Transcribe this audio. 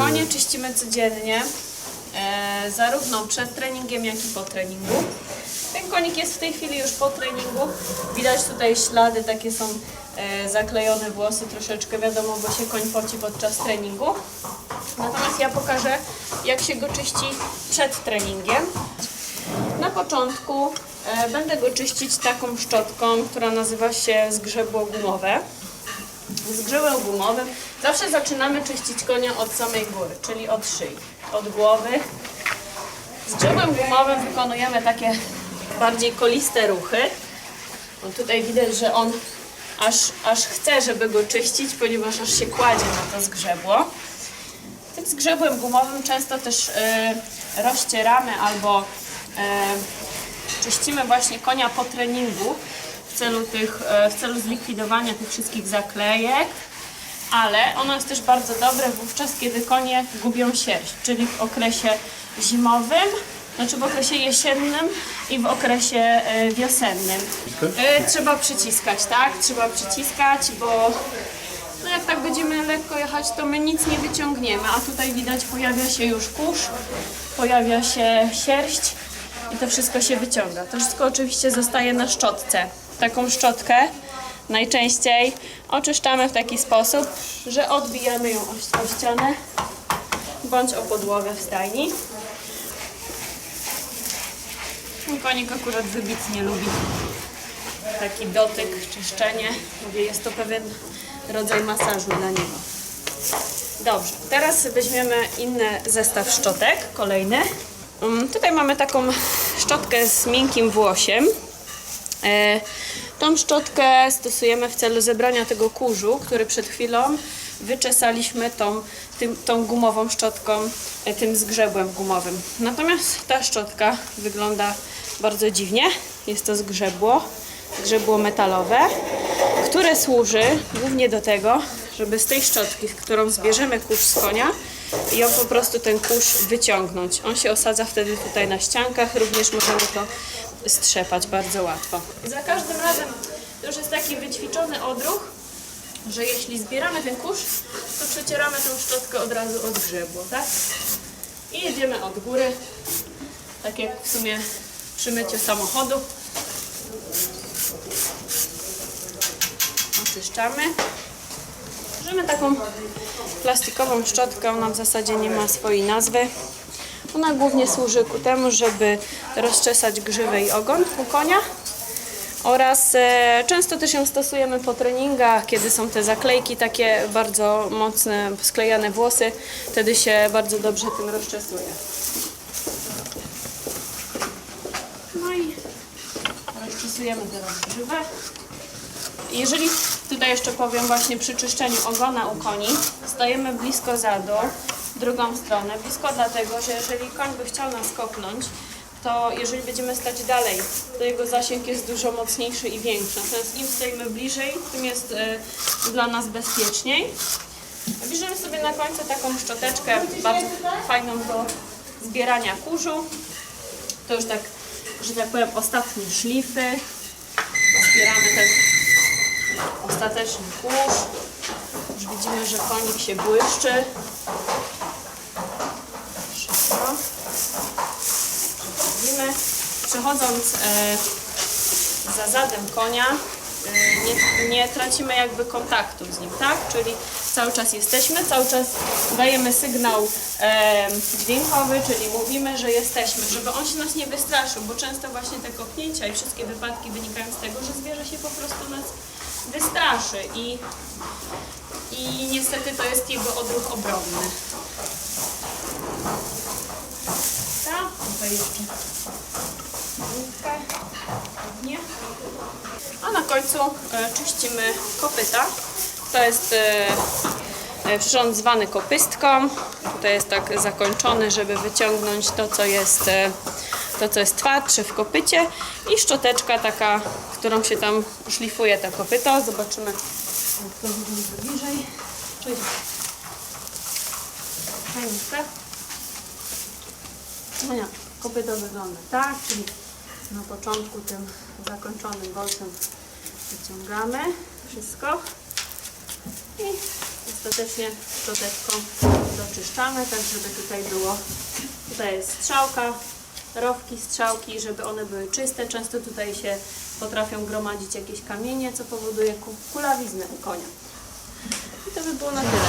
Konie czyścimy codziennie, e, zarówno przed treningiem, jak i po treningu. Ten konik jest w tej chwili już po treningu. Widać tutaj ślady, takie są e, zaklejone włosy, troszeczkę wiadomo, bo się koń poci podczas treningu. Natomiast ja pokażę, jak się go czyści przed treningiem. Na początku e, będę go czyścić taką szczotką, która nazywa się zgrzebło gumowe. Zgrzyłem gumowym. Zawsze zaczynamy czyścić konia od samej góry, czyli od szyi, od głowy. Zgrzebłem gumowym wykonujemy takie bardziej koliste ruchy. Tutaj widać, że on aż, aż chce, żeby go czyścić, ponieważ aż się kładzie na to zgrzebło. Tym zgrzebłem gumowym często też e, rozcieramy albo e, czyścimy właśnie konia po treningu w celu, tych, e, w celu zlikwidowania tych wszystkich zaklejek, ale ono jest też bardzo dobre wówczas, kiedy konie gubią sierść, czyli w okresie zimowym, znaczy w okresie jesiennym i w okresie e, wiosennym. E, Trzeba przyciskać, tak? Trzeba przyciskać, bo no jak tak będziemy lekko jechać, to my nic nie wyciągniemy, a tutaj widać pojawia się już kurz, pojawia się sierść i to wszystko się wyciąga. To wszystko oczywiście zostaje na szczotce. Taką szczotkę najczęściej oczyszczamy w taki sposób, że odbijamy ją o, ścianę bądź o podłogę w stajni. Konik akurat wybitnie lubi taki dotyk, czyszczenie. Mówię, jest to pewien rodzaj masażu dla niego. Dobrze, teraz weźmiemy inny zestaw szczotek, kolejny. Um, tutaj mamy taką szczotkę z miękkim włosiem. E, tą szczotkę stosujemy w celu zebrania tego kurzu, który przed chwilą wyczesaliśmy tą, tym, tą gumową szczotką, e, tym zgrzebłem gumowym. Natomiast ta szczotka wygląda bardzo dziwnie. Jest to zgrzebło, zgrzebło metalowe, które służy głównie do tego, żeby z tej szczotki, którą zbierzemy kurz z konia, ją po prostu ten kurz wyciągnąć. On się osadza wtedy tutaj na ściankach, również możemy to strzepać bardzo łatwo. Za każdym razem to już jest taki wyćwiczony odruch, że jeśli zbieramy ten kurz, to przecieramy tą szczotkę od razu od grzebło, tak? I jedziemy od góry, tak jak w sumie przy myciu samochodu. Oczyszczamy. Bierzemy taką plastikową szczotkę, ona w zasadzie nie ma swojej nazwy. Ona głównie służy ku temu, żeby rozczesać grzywę i ogon u konia. Oraz e, często też ją stosujemy po treningach, kiedy są te zaklejki takie bardzo mocne, sklejane włosy. Wtedy się bardzo dobrze tym rozczesuje. No i rozczesujemy teraz grzywę. Jeżeli tutaj jeszcze powiem właśnie przy czyszczeniu ogona u koni, stajemy blisko zadu, drugą stronę. Blisko dlatego, że jeżeli koń by chciał nas kopnąć, to jeżeli będziemy stać dalej, to jego zasięg jest dużo mocniejszy i większy. Natomiast im stoimy bliżej, tym jest e, dla nas bezpieczniej. Bierzemy sobie na końcu taką szczoteczkę, bardzo fajną do zbierania kurzu. To już tak, że tak powiem, ostatnie szlify. Zbieramy ten ostateczny kurz. Już widzimy, że konik się błyszczy. Szybko. Widzimy. Przechodząc e, za zadem konia, e, nie, nie tracimy jakby kontaktu z nim, tak? Czyli cały czas jesteśmy, cały czas dajemy sygnał e, dźwiękowy, czyli mówimy, że jesteśmy, żeby on się nas nie wystraszył, bo często właśnie te kopnięcia i wszystkie wypadki wynikają z tego, że zwierzę się po prostu nas wystraszy i, i niestety to jest jego odruch obronny. Tak, tutaj jeszcze główkę, ładnie. A na końcu e, czyścimy kopyta. To jest e, e, przyrząd zwany kopystką. Tutaj jest tak zakończony, żeby wyciągnąć to, co jest, to, co jest twardsze w kopycie. I szczoteczka taka, którą się tam szlifuje to kopyto. Zobaczymy, jak to wygląda bliżej. Cześć. No nie, kopyto wygląda tak, czyli na początku tym zakończonym bolcem wyciągamy wszystko i ostatecznie szczoteczką doczyszczamy, tak żeby tutaj było, tutaj jest strzałka, rowki, strzałki, żeby one były czyste. Często tutaj się potrafią gromadzić jakieś kamienie, co powoduje ku- kulawiznę u konia. I to by było na tyle.